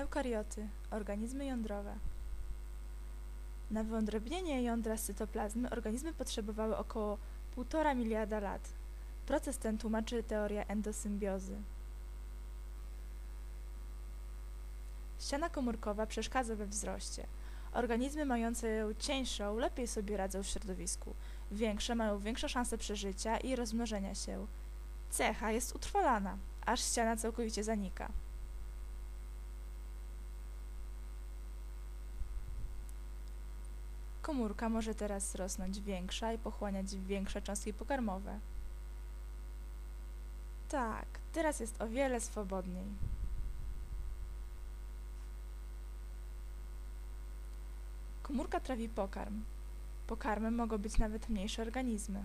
Eukarioty organizmy jądrowe. Na wyodrębnienie jądra z cytoplazmy organizmy potrzebowały około 1,5 miliarda lat. Proces ten tłumaczy teoria endosymbiozy. Ściana komórkowa przeszkadza we wzroście. Organizmy mające ją cieńszą lepiej sobie radzą w środowisku. Większe mają większe szanse przeżycia i rozmnożenia się. Cecha jest utrwalana, aż ściana całkowicie zanika. Komórka może teraz rosnąć większa i pochłaniać większe cząstki pokarmowe. Tak, teraz jest o wiele swobodniej. Komórka trawi pokarm. Pokarmem mogą być nawet mniejsze organizmy.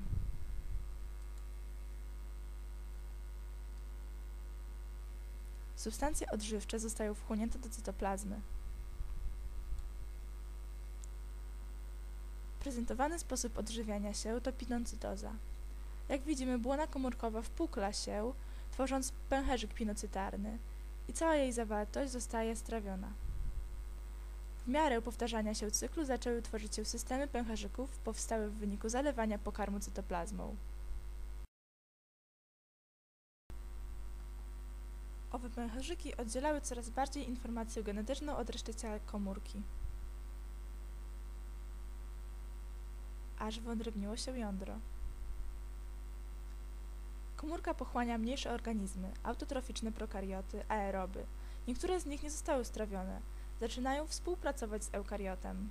Substancje odżywcze zostają wchłonięte do cytoplazmy. Prezentowany sposób odżywiania się to pinoncytoza. Jak widzimy, błona komórkowa wpukla się, tworząc pęcherzyk pinocytarny i cała jej zawartość zostaje strawiona. W miarę powtarzania się cyklu zaczęły tworzyć się systemy pęcherzyków powstałe w wyniku zalewania pokarmu cytoplazmą. Owe pęcherzyki oddzielały coraz bardziej informację genetyczną od reszty ciała komórki. Aż wyodrębniło się jądro. Komórka pochłania mniejsze organizmy, autotroficzne prokarioty, aeroby. Niektóre z nich nie zostały strawione. Zaczynają współpracować z eukariotem.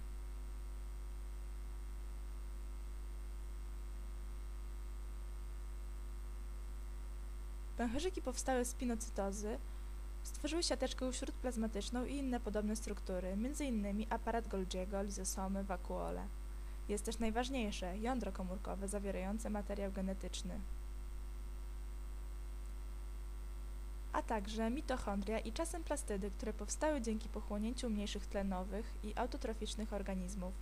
Pęcherzyki powstałe z pinocytozy stworzyły siateczkę śródplazmatyczną i inne podobne struktury, m.in. aparat Golgiego, lizosomy, wakuole. Jest też najważniejsze jądro komórkowe zawierające materiał genetyczny, a także mitochondria i czasem plastydy, które powstały dzięki pochłonięciu mniejszych tlenowych i autotroficznych organizmów.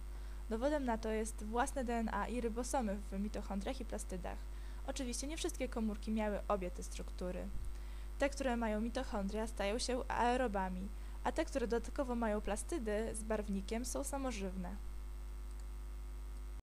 Dowodem na to jest własne DNA i rybosomy w mitochondriach i plastydach. Oczywiście nie wszystkie komórki miały obie te struktury. Te, które mają mitochondria, stają się aerobami, a te, które dodatkowo mają plastydy z barwnikiem, są samożywne.